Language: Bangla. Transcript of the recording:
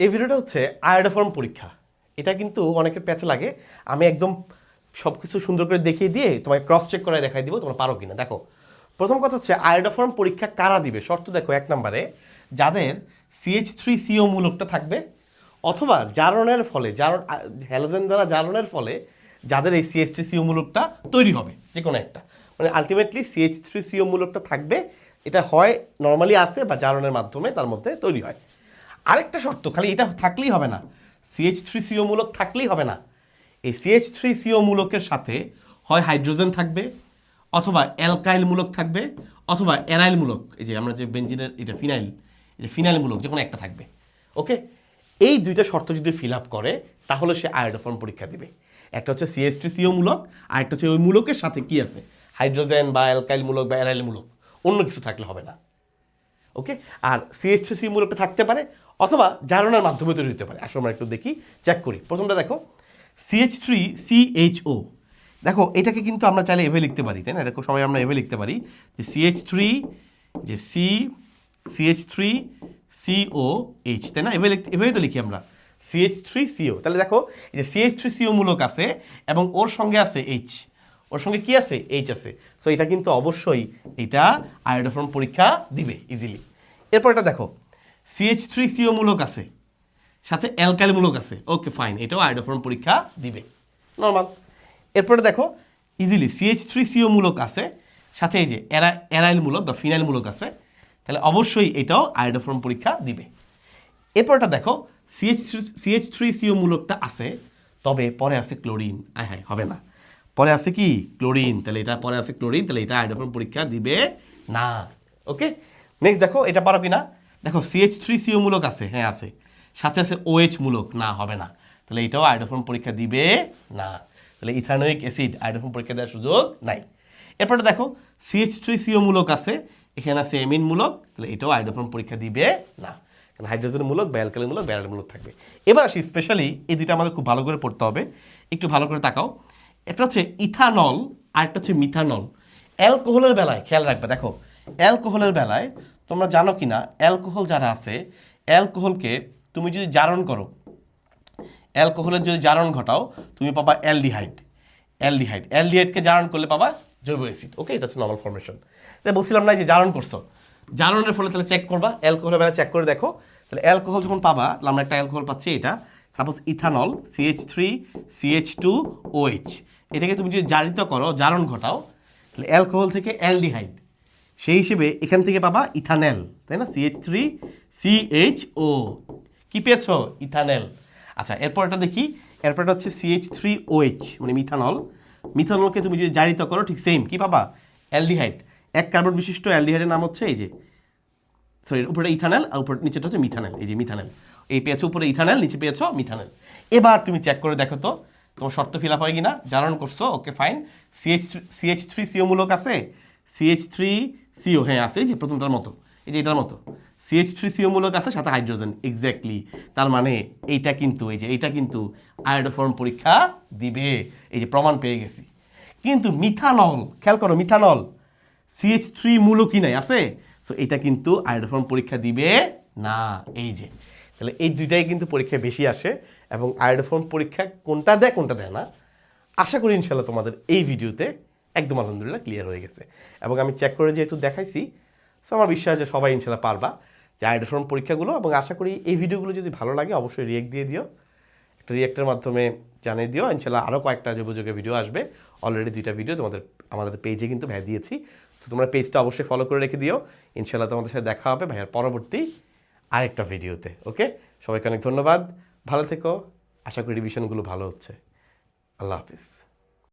এই ভিডিওটা হচ্ছে আয়োডোফর্ম পরীক্ষা। এটা কিন্তু অনেকের প্যাচে লাগে। আমি একদম সব কিছু সুন্দর করে দেখিয়ে দিয়ে তোমাকে ক্রস চেক করে দেখাই দিব তোমরা পারো কিনা। দেখো, প্রথম কথা হচ্ছে আয়োডোফর্ম পরীক্ষা কারা দিবে? শর্ত দেখো এক নম্বরে, যাদের সিএইচ থ্রি সিও মূলকটা থাকবে অথবা জারণের ফলে, জারণ হ্যালোজেন দ্বারা জারণের ফলে যাদের এই সিএইচ থ্রি সিও মূলকটা তৈরি হবে যে কোনো একটা। মানে আলটিমেটলি সিএইচ থ্রি সিও মূলকটা থাকবে, এটা হয় নর্মালি আসে বা জারণের মাধ্যমে তার মধ্যে তৈরি হয়। আরেকটা শর্ত, খালি এটা থাকলেই হবে না। সিএইচ থ্রি সিও মূলক থাকলেই হবে না। এই সিএইচ থ্রি সিও মূলকের সাথে হয় হাইড্রোজেন থাকবে, অথবা অ্যালকাইল মূলক থাকবে, অথবা অ্যারাইল মূলক, এই যে আমরা যে বেঞ্জিনের, এটা ফিনাইল এটা ফিনাইল মূলক যে কোনো একটা থাকবে, ওকে? এই দুইটা শর্ত যদি ফিল আপ করে, তাহলে সে আয়োডোফর্ম পরীক্ষা দিবে। একটা হচ্ছে সিএস টু সিও মূলক আর একটা হচ্ছে ওই মূলকের সাথে কি আছে? হাইড্রোজেন বা অ্যালকাইল মূলক বা অ্যারাইল মূলক, অন্য কিছু থাকলে হবে না। ওকে? আর সিএস টু সি মূলকটা থাকতে পারে, অথবা জারণের মাধ্যমে তৈরি হতে পারে। আসলে আমরা একটু দেখি চেক করি। প্রথমটা দেখো সিএইচ থ্রি সিএইচও দেখো, এটাকে কিন্তু আমরা চাইলে এভাবে লিখতে পারি, তাই না? এটা সবাই আমরা এভাবে লিখতে পারি যে সিএইচ থ্রি যে C CH three CO H তাই না? এভাবে লিখতে এভাবেই তো লিখি আমরা। সিএইচ থ্রি সিও তাহলে দেখো, এই যে সিএইচ থ্রি সিও মূলক আছে, এবং ওর সঙ্গে আছে এইচ ওর সঙ্গে কি আছে? এইচ আছে। সো এটা কিন্তু অবশ্যই এটা আয়োডোফর্ম পরীক্ষা দিবে ইজিলি এরপর এটা দেখো সিএইচ থ্রি সিও মূলক আছে, সাথে অ্যালকাইল মূলক আছে। ওকে ফাইন এটাও আয়োডোফর্ম পরীক্ষা দিবে। নর্মাল এরপরে দেখো ইজিলি সিএইচ থ্রি সিও মূলক আছে, সাথে এই যে এরা অ্যারাইল মূলক বা ফিনাইল মূলক আছে, তাহলে অবশ্যই এটাও আয়োডোফর্ম পরীক্ষা দিবে। এরপরটা দেখো সিএইচ সিএইচ থ্রি সিও মূলকটা আছে, তবে পরে আছে ক্লোরিন আয় হায়, হবে না। পরে আছে কি? ক্লোরিন। তাহলে এটা পরে আছে ক্লোরিন, তাহলে এটা আয়োডোফর্ম পরীক্ষা দিবে না। ওকে নেক্সট দেখো, এটা পারো কি না দেখো সিএইচ থ্রি সিও মূলক আছে হ্যাঁ আছে। সাথে আছে ওএইচ মূলক, না, হবে না। তাহলে এটাও আয়োডোফর্ম পরীক্ষা দিবে না। তাহলে ইথানোইক অ্যাসিড আয়োডোফর্ম পরীক্ষা দেওয়ার সুযোগ নাই। এরপরে দেখো সিএইচ থ্রি সিও মূলক আছে, এখানে আছে এমিন মূলক, তাহলে এটাও আয়োডোফর্ম পরীক্ষা দিবে না। কারণ হাইড্রোজেন মূলক বা মূলক ব্যারাল মূলক থাকবে। এবার আসি স্পেশালি এই দুইটা আমাদের খুব ভালো করে পড়তে হবে। একটু ভালো করে তাকাও। একটা হচ্ছে ইথানল আর একটা হচ্ছে মিথানল। অ্যালকোহলের বেলায়, খেয়াল রাখবে, দেখো, অ্যালকোহলের বেলায় তোমরা জানো কি না অ্যালকোহল যারা আছে, অ্যালকোহলকে তুমি যদি জারণ করো, অ্যালকোহলের যদি জারণ ঘটাও, তুমি পাবা অ্যালডিহাইড। অ্যালডিহাইড, অ্যালডিহাইডকে জারণ করলে পাবা জৈব অ্যাসিড। ওকে, এটা হচ্ছে নর্মাল ফর্মেশন তাই বলছিলাম না যে জারণ করছ। জারণের ফলে তাহলে চেক করবা, অ্যালকোহলের বেলা চেক করে দেখো। তাহলে অ্যালকোহল যখন পাবা আমরা একটা অ্যালকোহল পাচ্ছি এটা suppose ethanol CH three CH two OH এটাকে তুমি যদি জারিত করো, জারণ ঘটাও, তাহলে অ্যালকোহল থেকে অ্যালডিহাইড। সেই হিসেবে এখান থেকে পাবা ইথানেল, তাই না? সিএইচ থ্রি সিএইচ ও কি পেয়েছ? ইথানেল। আচ্ছা এরপরটা দেখি। এরপরটা হচ্ছে সিএইচ থ্রি ওএইচ মানে মিথানল। মিথানলকে তুমি যদি জারিত করো, ঠিক সেম কী পাবা? অ্যালডিহাইড। এক কার্বন বিশিষ্ট অ্যালডিহাইডের নাম হচ্ছে এই যে সরি উপরে ইথানেল আর উপরে নিচেটা হচ্ছে মিথানেল, এই যে মিথানেল। এই পেয়েছ উপরে ইথানেল, নিচে পেয়েছ মিথানেল। এবার তুমি চেক করে দেখো তো তোমার শর্ত ফিল আপ হয় কিনা জারণ করছ? Okay fine CH CH three CO মূলক আছে? সিএইচ থ্রি সিও হ্যাঁ আছে যে প্রথমটার মতো। এই যে এটার মতো। সিএইচ থ্রি সিও মূলক আছে, সাথে হাইড্রোজেন এক্স্যাক্টলি তার মানে এইটা কিন্তু, এই যে এইটা কিন্তু আয়োডোফর্ম পরীক্ষা দিবে। এই যে প্রমাণ পেয়ে গেছি। কিন্তু মিথানল খেয়াল করো মিথানল সিএইচ থ্রি মূলকই নাই, আছে? সো এটা কিন্তু আয়োডোফর্ম পরীক্ষা দিবে না। এই যে তাহলে এই দুইটাই কিন্তু পরীক্ষায় বেশি আসে এবং আয়োডোফর্ম পরীক্ষা কোনটা দেয় কোনটা দেয় না। আশা করি ইনশাল্লাহ তোমাদের এই ভিডিওতে একদম আলহামদুলিল্লাহ ক্লিয়ার হয়ে গেছে। এবং আমি চেক করে যেহেতু দেখাইছি সো আমার বিশ্বাস যে সবাই ইনশাল্লাহ পারবা যে আয়োডোফর্ম পরীক্ষাগুলো। এবং আশা করি এই ভিডিওগুলো যদি ভালো লাগে, অবশ্যই রিয়েক্ট দিয়ে দিও। একটা রিয়েক্টের মাধ্যমে জানিয়ে দিও। ইনশাল্লাহ আরও কয়েকটা যোগাযোগে ভিডিও আসবে। অলরেডি দুইটা ভিডিও তোমাদের, আমাদের পেজে কিন্তু ভাই দিয়েছি। তো তোমরা পেজটা অবশ্যই ফলো করে রেখে দিও। ইনশাল্লাহ তোমাদের সাথে দেখা হবে ভাইয়ার পরবর্তী আরেকটা ভিডিওতে, ওকে? সবাইকে অনেক ধন্যবাদ। ভালো থেকো। আশা করি রিভিশনগুলো ভালো হচ্ছে। আল্লাহ হাফিজ।